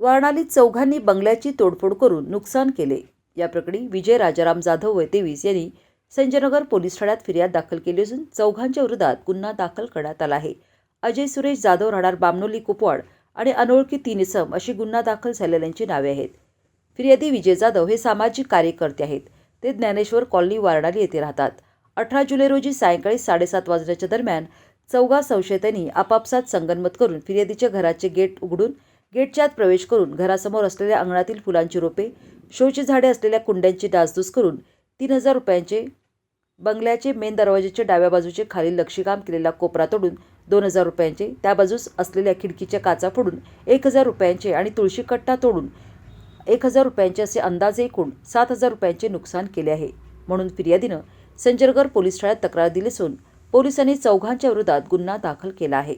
वारणालीत चौघांनी बंगल्याची तोडफोड करून नुकसान केले. या प्रकरणी विजय राजाराम जाधव वय तेवीस यांनी संजयनगर पोलीस ठाण्यात फिर्याद दाखल केली असून चौघांच्या विरोधात गुन्हा दाखल करण्यात आला आहे. अजय सुरेश जाधव राहणार बामनोली कुपवाड आणि अनोळखी तीन इसम अशी गुन्हा दाखल झालेल्यांची नावे आहेत. फिर्यादी विजय जाधव हे सामाजिक कार्यकर्ते आहेत. ते ज्ञानेश्वर कॉलनी वारणाली येथे राहतात. अठरा जुलै रोजी सायंकाळी साडेसात वाजण्याच्या दरम्यान चौघा संशयितांनी आपापसात संगनमत करून फिर्यादीच्या घराचे गेट उघडून गेटच्या आत प्रवेश करून घरासमोर असलेल्या अंगणातील फुलांची रोपे शोची झाडे असलेल्या कुंड्यांची डासधूस करून तीन हजार रुपयांचे बंगल्याचे मेन दरवाजाच्या डाव्या बाजूचे खालील लक्षीकाम केलेला कोपरा तोडून दोन हजार रुपयांचे त्या बाजूस असलेल्या खिडकीच्या काचा फोडून एक हजार रुपयांचे आणि तुळशी कट्टा तोडून एक हजार रुपयांचे असे अंदाजे एकूण सात हजार रुपयांचे नुकसान केले आहे. म्हणून फिर्यादीनं संजरगड पोलीस ठाण्यात तक्रार दिली असून पोलिसांनी चौघांच्या विरोधात गुन्हा दाखल केला आहे.